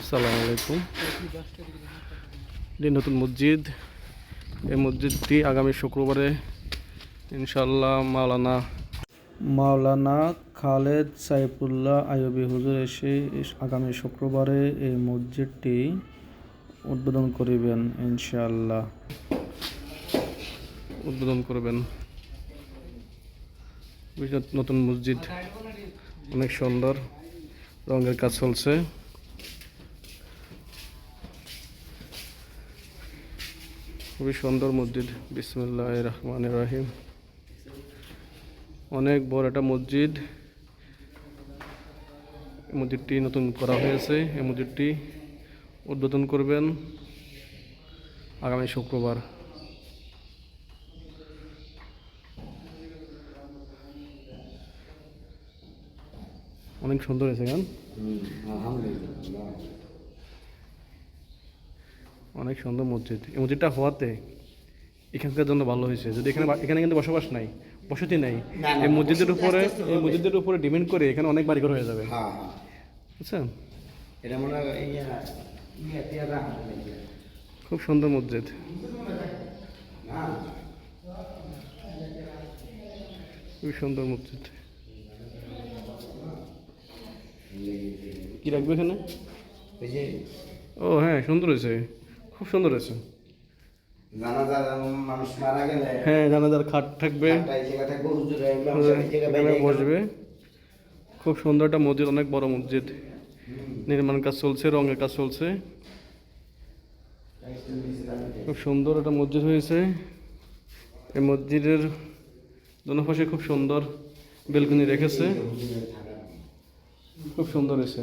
আসসালামু আলাইকুম। এটি নতুন মসজিদ। এই মসজিদটি আগামী শুক্রবারে ইনশাল্লাহ মাওলানা মাওলানা খালেদ সাইফুল্লাহ আইয়ুবী হুজুর এসে আগামী শুক্রবারে এই মসজিদটি উদ্বোধন করিবেন ইনশাআল্লাহ। উদ্বোধন করবেন। নতুন মসজিদ। অনেক সুন্দর। রঙের কাজ চলছে। খুবই সুন্দর মসজিদ। বিসমুল্লাহ রহমান রাহিম। অনেক বড় একটা মসজিদ। মসজিদটি নতুন করা হয়েছে। এই মসজিদটি উদ্বোধন করবেন আগামী শুক্রবার। অনেক সুন্দর হয়েছে গান অনেক সুন্দর মসজিদ। এই মসজিদটা হওয়াতে এখানকার জন্য ভালো হয়েছে। যদি এখানে এখানে কিন্তু বসবাস নাই বসতি নাই। এই মসজিদের উপরে এই মসজিদের উপরে ডিপেন্ড করে এখানে অনেক বাড়িঘর হয়ে যাবে। হ্যাঁ হ্যাঁ। বুঝছেন এটা মনে ইয়ে ইয়ে খুব সুন্দর মসজিদ। খুব সুন্দর মসজিদ। কি রাখবে এখানে? ও হ্যাঁ সুন্দর হয়েছে। খুব সুন্দর হয়েছে। জানাজার মানুষ মারা গেলে হ্যাঁ জানাজার খাট থাকবে। বসবে। খুব সুন্দর একটা মসজিদ অনেক বড় মসজিদ। নির্মাণ কাজ চলছে রঙের কাজ চলছে। খুব সুন্দর একটা মসজিদ হয়েছে। এই মসজিদের দোনো পাশে খুব সুন্দর বেলকনি রেখেছে। খুব সুন্দর হয়েছে।